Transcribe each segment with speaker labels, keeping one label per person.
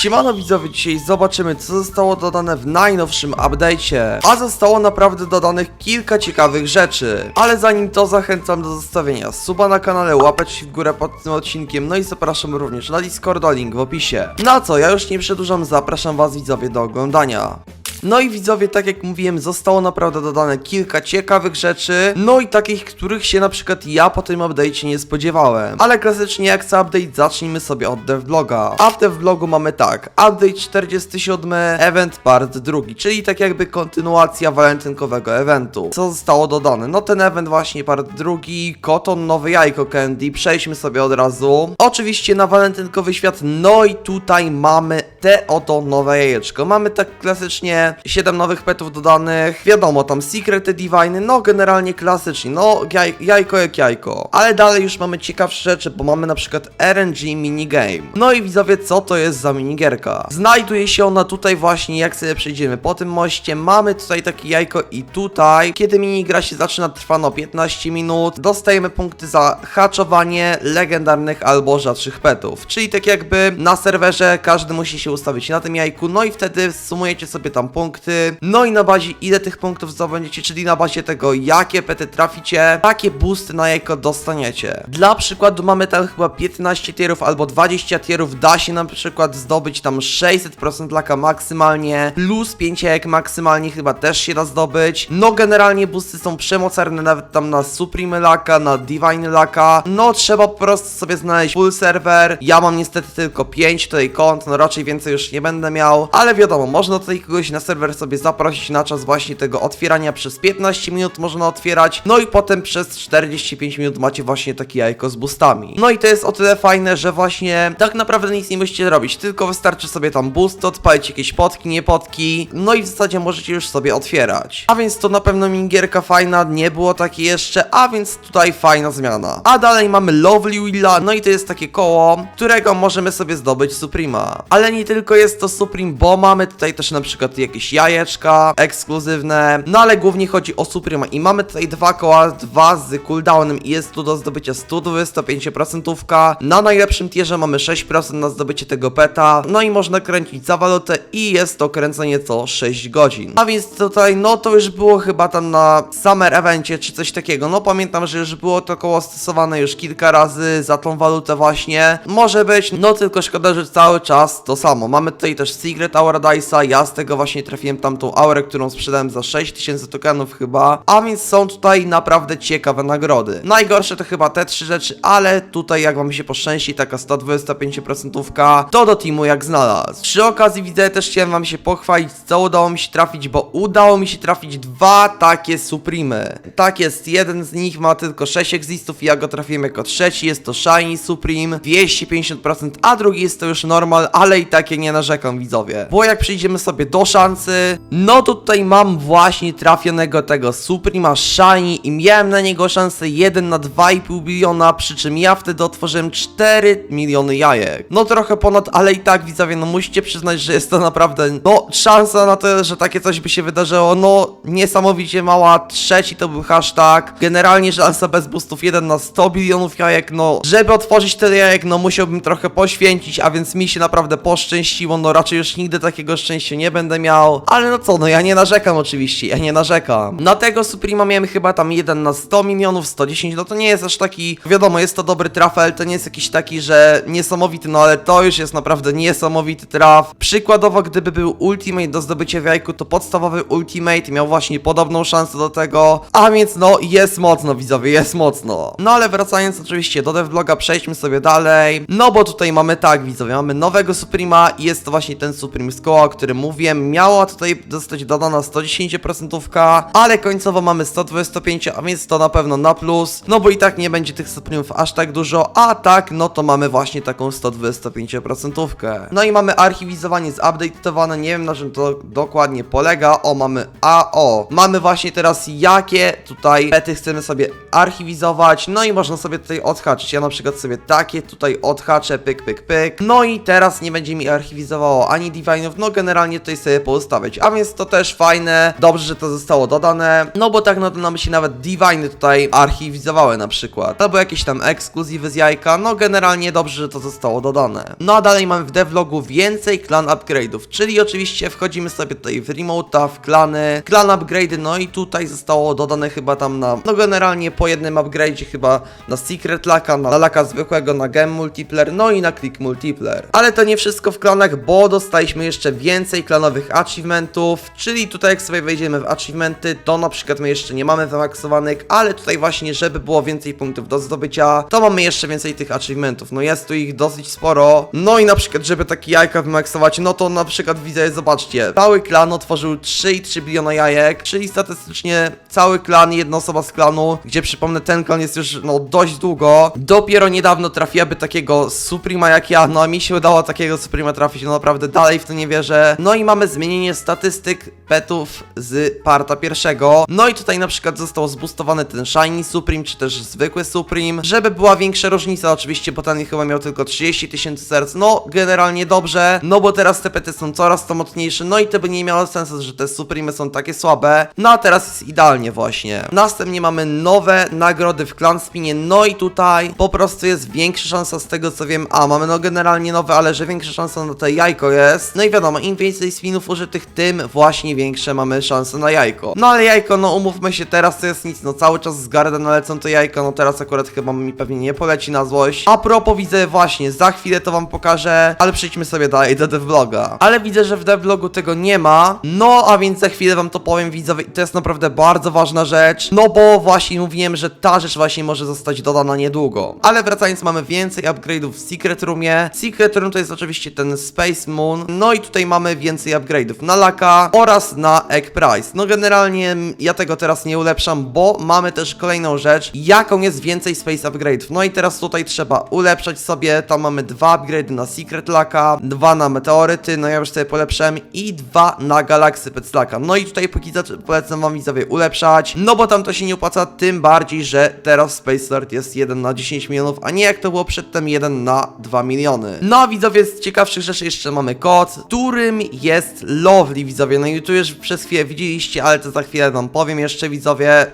Speaker 1: Siemano widzowie, dzisiaj zobaczymy co zostało dodane w najnowszym update'cie. A zostało naprawdę dodanych kilka ciekawych rzeczy. Ale zanim to zachęcam do zostawienia suba na kanale, łapeczki w górę pod tym odcinkiem, no i zapraszam również na Discorda, link w opisie. Na co, ja już nie przedłużam, zapraszam was widzowie do oglądania. No i widzowie, tak jak mówiłem, zostało naprawdę dodane kilka ciekawych rzeczy, no i takich, których się na przykład ja po tym update'cie nie spodziewałem. Ale klasycznie jak co update, zacznijmy sobie od devloga. A w devlogu mamy tak, update 47, event part drugi, czyli tak jakby kontynuacja walentynkowego eventu. Co zostało dodane? No ten event właśnie part drugi, koton, nowe jajko candy, przejdźmy sobie od razu. Oczywiście na walentynkowy świat, no i tutaj mamy te oto nowe jajeczko. Mamy tak klasycznie 7 nowych petów dodanych, wiadomo, tam secrety divine, no generalnie klasycznie, no jaj, jajko jak jajko. Ale dalej już mamy ciekawsze rzeczy, bo mamy na przykład RNG minigame. No i widzowie, co to jest za minigierka? Znajduje się ona tutaj właśnie, jak sobie przejdziemy po tym moście, mamy tutaj takie jajko i tutaj, kiedy minigra się zaczyna, trwa no 15 minut, dostajemy punkty za haczowanie legendarnych albo rzadszych petów. Czyli tak jakby na serwerze każdy musi się ustawić na tym jajku, no i wtedy sumujecie sobie tam punkty, no i na bazie ile tych punktów zdobędziecie, czyli na bazie tego jakie pety traficie, takie boosty na jajko dostaniecie. Dla przykładu mamy tam chyba 15 tierów albo 20 tierów, da się na przykład zdobyć tam 600% laka maksymalnie, plus 5 jajek maksymalnie chyba też się da zdobyć. No generalnie boosty są przemocarne nawet tam na Supreme laka, na Divine laka, no trzeba po prostu sobie znaleźć full serwer, ja mam niestety tylko 5 tutaj kont, no raczej więcej już nie będę miał, ale wiadomo, można tutaj kogoś na serwer sobie zaprosić na czas właśnie tego otwierania przez 15 minut można otwierać, no i potem przez 45 minut macie właśnie takie jajko z boostami. No i to jest o tyle fajne, że właśnie tak naprawdę nic nie musicie robić, tylko wystarczy sobie tam boost, odpalić jakieś potki, nie potki, no i w zasadzie możecie już sobie otwierać. A więc to na pewno mingierka fajna, nie było takiej jeszcze, a więc tutaj fajna zmiana. A dalej mamy Lovely Willa, no i to jest takie koło, którego możemy sobie zdobyć Suprema. Ale nie tylko jest to Supreme, bo mamy tutaj też na przykład jakieś jajeczka ekskluzywne, no ale głównie chodzi o Suprema i mamy tutaj dwa koła, dwa z cooldownem i jest tu do zdobycia 125%. Na najlepszym tierze mamy 6% na zdobycie tego peta, no i można kręcić za walutę i jest to kręcenie co 6 godzin. A więc tutaj, no to już było chyba tam na Summer Evencie czy coś takiego, no pamiętam, że już było to koło stosowane już kilka razy za tą walutę właśnie. Może być, no tylko szkoda, że cały czas to samo. Mamy tutaj też Secret Aura Dice'a, ja z tego właśnie trafiłem tamtą aurę, którą sprzedałem za 6000 tokenów chyba, a więc są tutaj naprawdę ciekawe nagrody. Najgorsze to chyba te trzy rzeczy, ale tutaj jak wam się poszczęści, taka 125% to do teamu jak znalazł. Przy okazji widzę też chciałem wam się pochwalić, co udało mi się trafić, bo udało mi się trafić dwa takie Supremy. Tak jest, jeden z nich ma tylko 6 existów i ja go trafiłem jako trzeci, jest to Shiny Supreme, 250%, a drugi jest to już normal, ale i takie nie narzekam widzowie. Bo jak przejdziemy sobie do szansy, no to tutaj mam właśnie trafionego tego Suprema Shiny i miałem na niego szansę 1 na 2,5 biliona, przy czym ja wtedy otworzyłem 4 miliony jajek. No trochę ponad, ale i tak widzowie, no musicie przyznać, że jest to naprawdę, no szansa na to, że takie coś by się wydarzyło, no niesamowicie mała. Trzeci to był hashtag. Generalnie szansa bez boostów 1 na 100 bilionów jajek, no żeby otworzyć tyle jajek, no musiałbym trochę poświęcić, a więc mi się naprawdę poszczęściło, no raczej już nigdy takiego szczęścia nie będę miał, ale no co, no ja nie narzekam oczywiście, ja nie narzekam. Na tego Suprema miałem chyba tam 1 na 100 milionów, 110, no to nie jest aż taki, wiadomo, jest to dobry trafel, to nie jest jakiś taki, że niesamowity, no ale to już jest naprawdę niesamowity traf. Przykładowo, gdyby był Ultimate do zdobycia w jajku, to podstawowy Ultimate miał właśnie podobną szansę do tego, a więc no jest mocno widzowie, jest mocno. No ale wracając oczywiście do devloga, przejdźmy sobie dalej, no bo tutaj mamy tak widzowie, mamy nowego Suprema i jest to właśnie ten Supreme koła, o którym mówiłem, miała tutaj zostać dodana 110%, ale końcowo mamy 125, a więc to na pewno na plus, no bo i tak nie będzie tych Supremów aż tak dużo, a tak, no to mamy właśnie taką 125%. No i mamy archiwizowanie zupdate'owane, nie wiem na czym to dokładnie polega, o mamy AO, mamy właśnie teraz jakie tutaj pety chcemy sobie archiwizować, no i można sobie tutaj odhaczyć, ja na przykład sobie takie tutaj odhaczę, pyk, pyk, pyk, no i teraz nie będzie mi archiwizowało ani divine'ów, no generalnie tutaj sobie poustawiać. A więc to też fajne, dobrze, że to zostało dodane, no bo tak no nam się nawet Divine tutaj archiwizowały na przykład, albo jakieś tam ekskluzywy z jajka, no generalnie dobrze, że to zostało dodane. No a dalej mamy w devlogu więcej klan upgrade'ów, czyli oczywiście wchodzimy sobie tutaj w remote'a, w klany, klan upgrade'y, no i tutaj zostało dodane chyba tam na, no generalnie po jednym upgrade'zie chyba na secret laka, na laka zwykłego, na game multiplayer, no i na click multiplayer. Ale to nie wszystko w klanach, bo dostaliśmy jeszcze więcej klanowych achievementów, czyli tutaj jak sobie wejdziemy w achievementy, to na przykład my jeszcze nie mamy wymaksowanych, ale tutaj właśnie, żeby było więcej punktów do zdobycia, to mamy jeszcze więcej tych achievementów. No jest tu ich dosyć sporo. No i na przykład, żeby takie jajka wymaksować, no to na przykład widzę, zobaczcie, cały klan otworzył 3,3 biliona jajek, czyli statystycznie cały klan, jedna osoba z klanu, gdzie przypomnę, ten klan jest już no dość długo. Dopiero niedawno trafiłaby takiego Suprema jak ja, no a mi się udało takiego Suprema trafić, no naprawdę dalej w to nie wierzę. No i mamy zmienienie statystyk petów z parta pierwszego. No i tutaj na przykład został zboostowany ten Shiny Supreme, czy też zwykły Supreme, żeby była większa różnica oczywiście, bo ten chyba miał tylko 30 tysięcy serc. No, generalnie dobrze, no bo teraz te pety są coraz to mocniejsze, no i to by nie miało sensu, że te Supreme są takie słabe. No a teraz jest idealnie właśnie. Następnie mamy nowe nagrody w Clan Spinie, no i tutaj po prostu jest większa szansa z tego co wiem, a mamy no generalnie nowe, ale że większa szansa na to jajko jest. No i wiadomo, im więcej spinów użytych, tym właśnie większe mamy szanse na jajko. No ale jajko, no umówmy się, teraz to jest nic, no cały czas z Gardena lecą to jajko, no teraz akurat chyba mi pewnie nie poleci na złość. A propos widzę właśnie, za chwilę to wam pokażę, ale przejdźmy sobie dalej do devloga. Ale widzę, że w devlogu tego nie ma, no a więc za chwilę wam to powiem widzowie i to jest naprawdę bardzo ważna rzecz, no bo właśnie mówiłem, że ta rzecz właśnie może zostać dodana niedługo. Ale wracając, mamy więcej upgrade'ów w Secret Roomie. Secret Room to jest oczywiście ten Space Moon, no i tutaj mamy więcej upgrade'ów na Laka oraz na Egg Price. No generalnie mm, ja tego teraz nie ulepszam, bo mamy też kolejną rzecz, jaką jest więcej Space Upgrade'ów. No i teraz tutaj trzeba ulepszać sobie, tam mamy dwa upgrade'y na Secret Laka, dwa na Meteoryty, no ja już sobie polepszyłem i dwa na Galaxy Pets Laka. No i tutaj póki polecam wam widzowie ulepszać, no bo tam to się nie opłaca, tym bardziej, że teraz Space Alert jest 1 na 10 milionów, a nie jak to było przedtem 1 na 2 miliony. No a widzowie, z ciekawszych rzeczy jeszcze mamy kod, którym jest Lovely widzowie. No i tu już przez chwilę widzieliście, ale to za chwilę wam powiem jeszcze widzowie.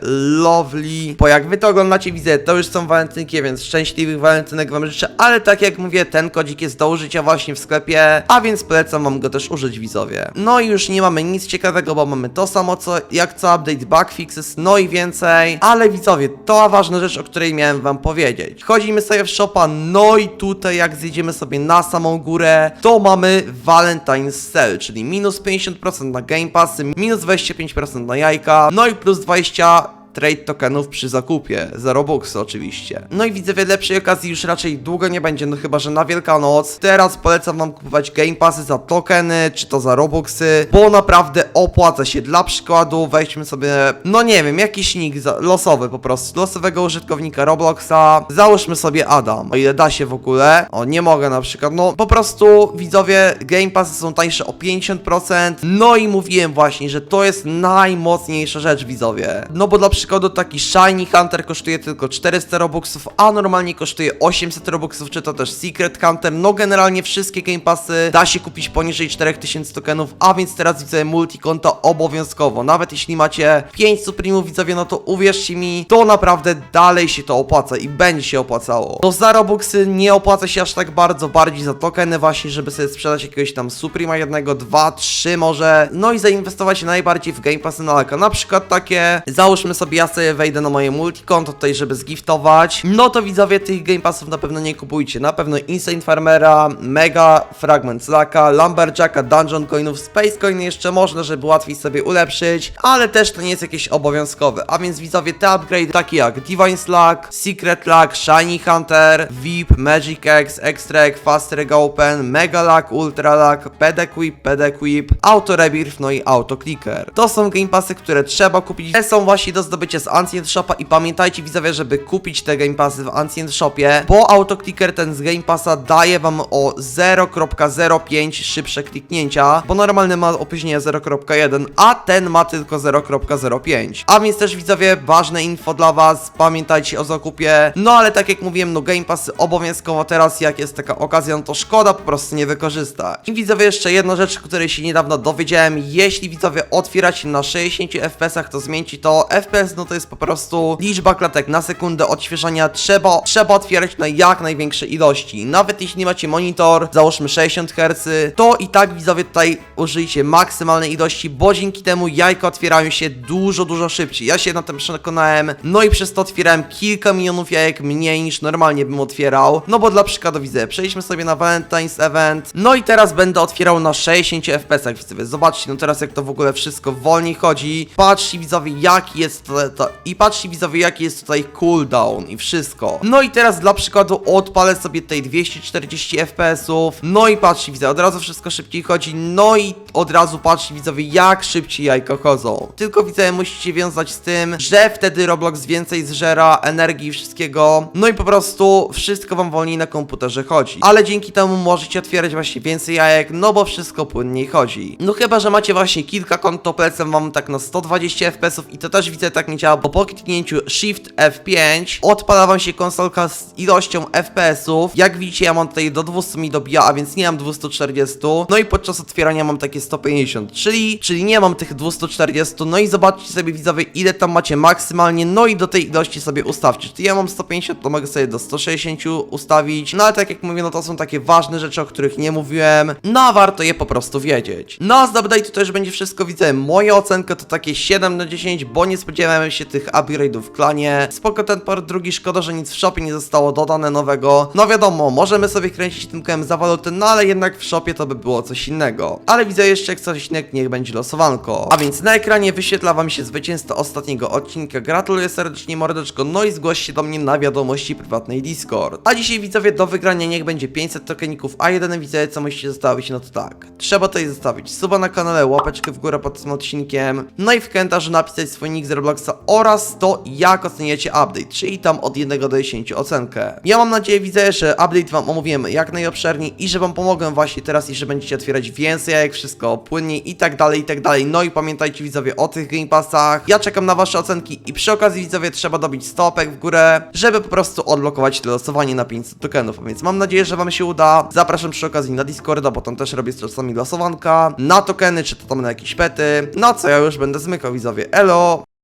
Speaker 1: Lovely, bo jak wy to oglądacie widzę, to już są walentynki, więc szczęśliwych walentynek wam życzę, ale tak jak mówię, ten kodzik jest do użycia właśnie w sklepie, a więc polecam wam go też użyć widzowie. No i już nie mamy nic ciekawego, bo mamy to samo co jak co update bug fixes, no i więcej, ale widzowie, to ważna rzecz, o której miałem wam powiedzieć. Wchodzimy sobie w shopa, no i tutaj jak zjedziemy sobie na samą górę, to mamy Valentine's Sale, czyli minus 50% na Game Passy, minus 25% na jajka, no i plus 20 trade tokenów przy zakupie, za Robuxy oczywiście. No i widzę, że lepszej okazji już raczej długo nie będzie, no chyba, że na Wielkanoc. Teraz polecam wam kupować Game Passy za tokeny, czy to za Robuxy, bo naprawdę opłaca się. Dla przykładu weźmy sobie, no nie wiem, jakiś nick losowy po prostu, losowego użytkownika Robloxa. Załóżmy sobie Adam, o ile da się w ogóle. O, nie mogę na przykład, no po prostu widzowie, Game Passy są tańsze o 50%. No i mówiłem właśnie, że to jest najmocniejsza rzecz widzowie. No bo dla przykładu taki Shiny Hunter kosztuje tylko 400 robuxów, a normalnie kosztuje 800 robuxów, czy to też Secret Hunter. No generalnie wszystkie Game Passy da się kupić poniżej 4000 tokenów, a więc teraz widzę multikonto obowiązkowo. Nawet jeśli macie 5 Supremów widzowie, no to uwierzcie mi, to naprawdę dalej się to opłaca i będzie się opłacało. To za robuxy nie opłaca się aż tak bardzo, bardziej za tokeny właśnie, żeby sobie sprzedać jakiegoś tam Suprema jednego, dwa, trzy może, no i zainwestować najbardziej w Game Passy na laka. Na przykład takie, załóżmy sobie, ja sobie wejdę na moje multikonto tutaj, żeby zgiftować, no to widzowie tych Game Passów na pewno nie kupujcie. Na pewno Insane Farmera, Mega Fragment Laka, Lumberjacka, Dungeon Coinów, Space Coin jeszcze można, żeby łatwiej sobie ulepszyć, ale też to nie jest jakieś obowiązkowe. A więc widzowie te upgrade takie jak Divine Slack, Secret Luck, Shiny Hunter, VIP, Magic X, Extra Egg, Fast Reg Open, Mega Luck, Ultra Luck, Pedequip, Pedequip, Auto Rebirth, no i Auto Clicker. To są Game Passy, które trzeba kupić. Te są właśnie do zdobycia z Ancient Shopa i pamiętajcie widzowie, żeby kupić te Game Passy w Ancient Shopie, bo Auto Clicker ten z Game Passa daje wam o 0.05 szybsze kliknięcia, bo normalny ma opóźnienie 0.1, a ten ma tylko 0.05. A więc też widzowie, ważne info dla was, pamiętajcie o zakupie. No ale tak jak mówiłem, no Game Passy obowiązkowo teraz, jak jest taka okazja, no to szkoda po prostu nie wykorzystać. I widzowie, jeszcze jedna rzecz, której się niedawno dowiedziałem, jeśli widzowie otwieracie na 60 FPS-ach, to zmieńcie to. FPS, no to jest po prostu liczba klatek na sekundę odświeżania, trzeba, trzeba otwierać na jak największe ilości. Nawet jeśli nie macie monitor, załóżmy 60 Hz, to i tak widzowie tutaj użyjcie maksymalnej ilości, bo dzięki temu jajka otwierają się dużo, dużo szybciej. Ja się na tym przekonałem, no i przez to otwierałem kilka milionów jajek mniej niż normalnie bym otwierał. No bo dla przykładu widzę, przejdźmy sobie na Valentine's Event, no i teraz będę otwierał na 60 FPS-ach, widzowie. Zobaczcie, no teraz jak to w ogóle wszystko wolniej chodzi. Patrzcie widzowie, jaki jest to, to i patrzcie widzowie, jaki jest tutaj cooldown i wszystko. No i teraz dla przykładu odpalę sobie tutaj 240 FPS-ów, no i patrzcie widzowie, od razu wszystko szybciej chodzi, no i od razu patrzcie widzowie, jak szybciej jajka chodzą. Tylko widzowie, musicie wiązać z tym, że wtedy Roblox więcej zżera energii i wszystkiego, no i po prostu wszystko wam wolniej na komputerze chodzi. Ale dzięki temu możecie otwierać właśnie więcej jajek, no bo wszystko płynniej chodzi. No chyba, że macie właśnie kilka kont, to wam tak na 120 FPS-ów i to też widzę tak nie działa, bo po kliknięciu Shift F5 odpala wam się konsolka z ilością FPS-ów. Jak widzicie, ja mam tutaj do 200 mi dobija, a więc nie mam 240. No i podczas otwierania mam takie 150, czyli, czyli nie mam tych 240. No i zobaczcie sobie widzowie, ile tam macie maksymalnie, no i do tej ilości sobie ustawcie. Czyli ja mam 150, to mogę sobie do 160 ustawić. No ale tak jak mówię, no to są takie ważne rzeczy, o których nie mówiłem. No a warto je po prostu wiedzieć. No a z update'u też będzie wszystko, widzę. Moja ocenka to takie 7 na 10, bo nie spodziewałem się tych upgrade'ów w klanie. Spoko ten port drugi, szkoda, że nic w shopie nie zostało dodane nowego. No wiadomo, możemy sobie kręcić tym kołem za walutę, no ale jednak w shopie to by było coś innego. Ale widzę jeszcze jak coś innego, niech będzie losowanko. A więc na ekranie wyświetla wam się zwycięzca ostatniego odcinka. Gratuluję serdecznie mordeczko, no i zgłoś się do mnie na wiadomości prywatnej Discord. A dzisiaj widzowie do wygrania niech będzie 500 tokeników, a jedyne widzowie co musicie zostawić, no to tak. Trzeba tutaj zostawić suba na kanale, łapeczkę w górę pod tym odcinkiem, no i w komentarzu napisać swój nick z Robloxa oraz to jak oceniacie update, czyli tam od 1 do 10 ocenkę. Ja mam nadzieję widzę, że update wam omówiłem jak najobszerniej i że wam pomogłem właśnie teraz i że będziecie otwierać więcej jak wszystko płynniej i tak dalej i tak dalej. No i pamiętajcie widzowie o tych Game Passach. Ja czekam na wasze ocenki i przy okazji widzowie trzeba dobić stopek w górę, żeby po prostu odblokować losowanie na 500 tokenów. Więc mam nadzieję, że wam się uda. Zapraszam przy okazji na Discorda, bo tam też robię czasami losowanka na tokeny, czy to tam na jakieś pety. No co ja już będę zmykał widzowie. Elo!